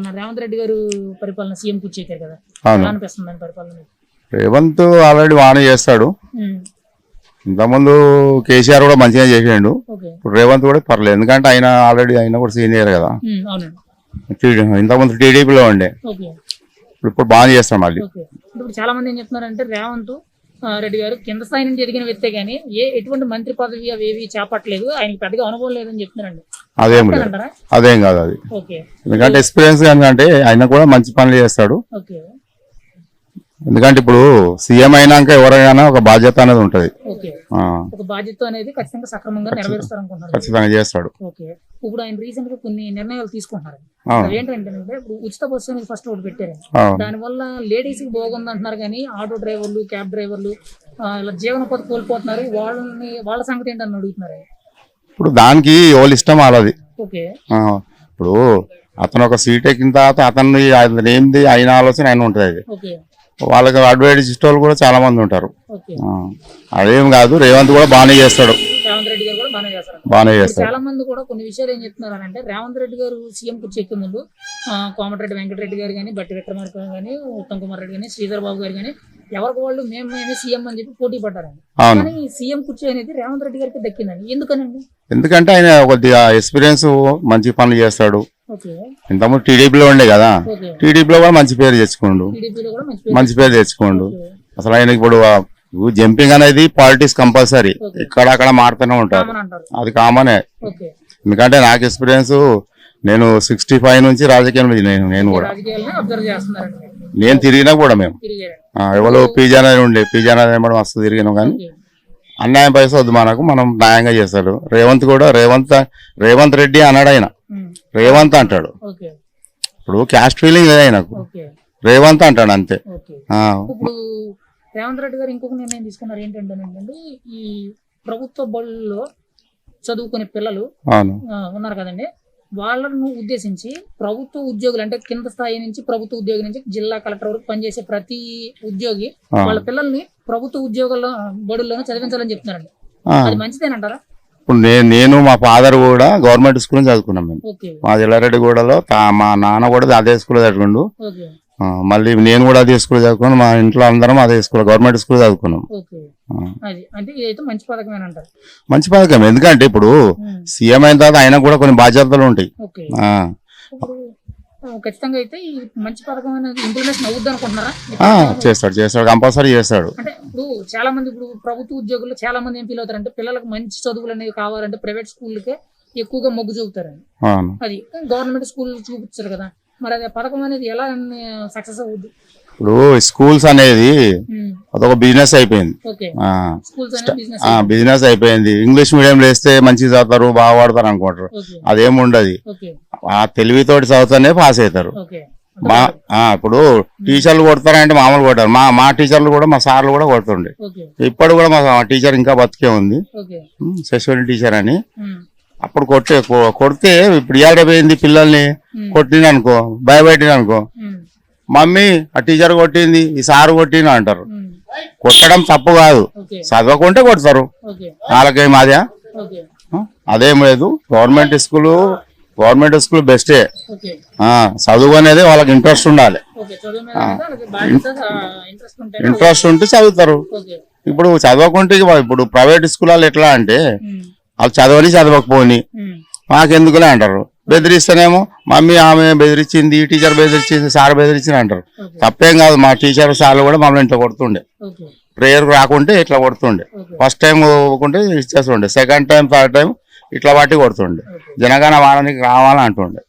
మన రేవంత్ రెడ్డి గారు పరిపాలన సీఎం కూర్చేకారు కదా. అవును. అనిపిస్తుంది పరిపాలన మీకు? రేవంత్ ఆల్రెడీ బాగానే చేస్తాడు. ఉమ్, ఇంతకుముందు కేసీఆర్ కూడా మంచిగా చేసిండు. ఓకే. ఇప్పుడు రేవంత్ కూడా పర్లేదు. ఎందుకంటే ఆయన ఆల్రెడీ ఆయన కూడా సీనియర్ కదా. ఉమ్, అవునండి. టీ- ఇంతకుముందు టీడీపీలో ఉండే. ఓకే. ఇప్పుడు బాగా చేస్తాం మళ్ళీ. ఓకే. ఇప్పుడు చాలా మంది ఏం చెప్తున్నారంటే రేవంత్ రెడ్డి గారు కింద స్థాయి నుంచి ఎదిగిన వ్యక్తే కానీ ఏ ఎటువంటి మంత్రి పదవి అవి ఏవి చేపట్టలేదు. ఆయనకి పెద్దగా అనుభవం లేదని చెప్తున్నారండి. అదేం అదేం కాదు అది. ఎందుకంటే ఎక్స్పీరియన్స్ అంటే ఆయన కూడా మంచి పనులు చేస్తాడు. ఓకే. ఎందుకంటే ఇప్పుడు సీఎం అయినాక ఎవరైనా ఒక బాధ్యత అనేది ఉంటది. ఒక బాధ్యత అనేది ఖచ్చితంగా సక్రమంగా నెరవేరుస్తారనుకుంటున్నారు. ఖచ్చితంగా చేస్తాడు. ఇప్పుడు ఆయన రీసెంట్గా కొన్ని నిర్ణయాలు తీసుకుంటున్నారు. అవి ఏంటంటే ఇప్పుడు ఉచిత బస్సు అనేది ఫస్ట్ ఒకటి పెట్టారు. దానివల్ల లేడీస్కి బాగుంది అంటున్నారు కానీ ఆటో డ్రైవర్లు క్యాబ్ డ్రైవర్లు ఇలా జీవనోపాధి కోల్పోతున్నారు. వాళ్ళని వాళ్ళ సంగతి ఏంటని అడుగుతున్నారు? ఇప్పుడు దానికి ఎవరి ఇష్టం వాళ్ళది. ఇప్పుడు అతను ఒక సీట్ ఎక్కిన తర్వాత అతన్ని అతను ఏంది అయిన ఆలోచన ఆయన ఉంటుంది అది. వాళ్ళకి అడ్వైజ్ ఇష్టోళ్ళు కూడా చాలా మంది ఉంటారు. అదేం కాదు రేవంత్ కూడా బాగానే చేస్తాడు. రేవంత్ రెడ్డి గారు కూడా బాగానే చేస్తారు. బాగానే చేస్తాడు. చాలా మంది కూడా కొన్ని విషయాలు ఏం చెప్తున్నారు అని అంటే రేవంత్ రెడ్డి గారు సీఎం కుర్చీ ఎక్కే ముందు కోమటిరెడ్డి వెంకటరెడ్డి గారు కానీ బట్టి విక్రమార్క కానీ ఉత్తమ్ కుమార్ రెడ్డి కానీ శ్రీధర్ బాబు గారు కానీ ఎవరికి వాళ్ళు మేము మేమే సీఎం అని చెప్పి పోటీ పడ్డారండి. కానీ సీఎం కుర్చీ అనేది రేవంత్ రెడ్డి గారికి దక్కిందండి. ఎందుకనండి? ఎందుకంటే ఆయన కొద్దిగా ఎక్స్పీరియన్స్ మంచి పనులు చేస్తాడు. ఇంతకుముందు టీడీపీలో ఉండే కదా? టీడీపీలో కూడా మంచి పేరు తెచ్చుకోండు మంచి పేరు తెచ్చుకోండు. అసలు ఆయన ఇప్పుడు జంపింగ్ అనేది పాలిటిక్స్ కంపల్సరీ. ఇక్కడ అక్కడ మారుతూనే ఉంటారు. అది కామనే. ఎందుకంటే నాకు ఎక్స్పీరియన్స్ నేను సిక్స్టీ ఫైవ్ నుంచి రాజకీయంలో నేను నేను కూడా. నేను తిరిగినా కూడా మేము. ఎవరు పీజానా ఉండే పీజానా మస్తు తిరిగినాం కానీ. అన్యాయం పైసా వద్దు మనకు మనం న్యాయంగా చేస్తాడు. రేవంత్ కూడా రేవంత్ రేవంత్ రెడ్డి అన్నాడు ఆయన. రేవంత్ అంటాడు. ఇప్పుడు క్యాస్ట్ ఫీలింగ్ లేదు ఆయనకు. రేవంత్ అంటాడు అంతే. రేవంత్ రెడ్డి గారు ఇంకొక నిర్ణయం తీసుకున్నారు ఏంటంటే ఈ ప్రభుత్వ బడుల్లో చదువుకునే పిల్లలు ఉన్నారు కదండి. వాళ్ళను ఉద్దేశించి ప్రభుత్వ ఉద్యోగులు అంటే కింద స్థాయి నుంచి ప్రభుత్వ ఉద్యోగి నుంచి జిల్లా కలెక్టర్ వరకు పనిచేసే ప్రతి ఉద్యోగి. వాళ్ళ పిల్లల్ని ప్రభుత్వ ఉద్యోగాల్లో బడుల్లోనే చదివించాలని చెప్తున్నారండి. అది మంచిదేనంటారా? ఇప్పుడు నేను నేను మా ఫాదర్ కూడా గవర్నమెంట్ స్కూల్ చదువుకున్నాం మేము. మా జిల్లారెడ్డిగూడలో మా నాన్న కూడా అదే స్కూల్ చదువుకుండు మళ్ళీ నేను కూడా అదే స్కూల్ చదువుకున్నాను మా ఇంట్లో అందరం అదే స్కూల్ గవర్నమెంట్ స్కూల్ చదువుకున్నాం. మంచి పథకం ఎందుకంటే ఇప్పుడు సీఎం అయిన తర్వాత ఆయన కూడా కొన్ని బాధ్యతలు ఉంటాయి. ఖచ్చితంగా అయితే ఈ మంచి పథకం అవుద్ది అనుకుంటున్నారా? చేస్తాడు చేస్తాడు కంపల్సరీ చేస్తాడు. అంటే ఇప్పుడు చాలా మంది ఇప్పుడు ప్రభుత్వ ఉద్యోగులు చాలా మంది ఏం ఫీల్ అవుతారంటే పిల్లలకు మంచి చదువులు అనేవి కావాలంటే ప్రైవేట్ స్కూల్కే ఎక్కువగా మొగ్గు చూపుతారండి అవును. అది గవర్నమెంట్ స్కూల్ చూపించారు కదా. మరి అది పథకం అనేది ఎలా సక్సెస్ అవుద్ది? ఇప్పుడు స్కూల్స్ అనేది అదొక బిజినెస్ అయిపోయింది. బిజినెస్ అయిపోయింది. ఇంగ్లీష్ మీడియం వేస్తే మంచిగా చదువుతారు బాగా పడతారు అనుకుంటారు. ఓకే. అదేం ఉండదు ఓకే. ఆ తెలివితోటి చదువుతానే పాస్ అవుతారు మా ఇప్పుడు టీచర్లు కొడతారంటే మామూలు కొట్టారు. మా మా టీచర్లు కూడా మా సార్లు కూడా కొడుతుండే. ఇప్పుడు కూడా మా టీచర్ ఇంకా బతికే ఉంది. శశివరి టీచర్ అని. అప్పుడు కొట్టే కొడితే ఇప్పుడు ఇవాళ పోయింది పిల్లల్ని కొట్టింది అనుకో భయపెట్టింది అనుకో మమ్మీ ఆ టీచర్ కొట్టింది ఈ సార్ కొట్టింది అంటారు. కొట్టడం తప్పు కాదు. చదవకుంటే కొడతారు. వాళ్ళకేం అదే అదేం లేదు. గవర్నమెంట్ స్కూల్ గవర్నమెంట్ స్కూల్ బెస్టే. చదువు అనేది వాళ్ళకి ఇంట్రెస్ట్ ఉండాలి. ఇంట్రెస్ట్ ఉంటే చదువుతారు. ఇప్పుడు చదవకుంటే ఇప్పుడు ప్రైవేట్ స్కూల్ ఎట్లా అంటే వాళ్ళు చదవని చదవకపోని. మాకెందుకులే అంటారు. బెదిరిస్తేనేమో మమ్మీ ఆమె బెదిరించింది ఈ టీచర్ బెదిరించింది సార్ బెదిరించింది అంటారు. తప్పేం కాదు మా టీచర్ సార్లు కూడా మమ్మల్ని ఇంట్లో కొడుతుండే. ప్రేయర్ రాకుంటే ఇట్లా కొడుతుండే. ఫస్ట్ టైం కొడుకుంటే ఇచ్చేస్తుండే. సెకండ్ టైం థర్డ్ టైం ఇట్లా బట్టి కొడుతుండే. జనగణ వారానికి రావాలని అంటుండే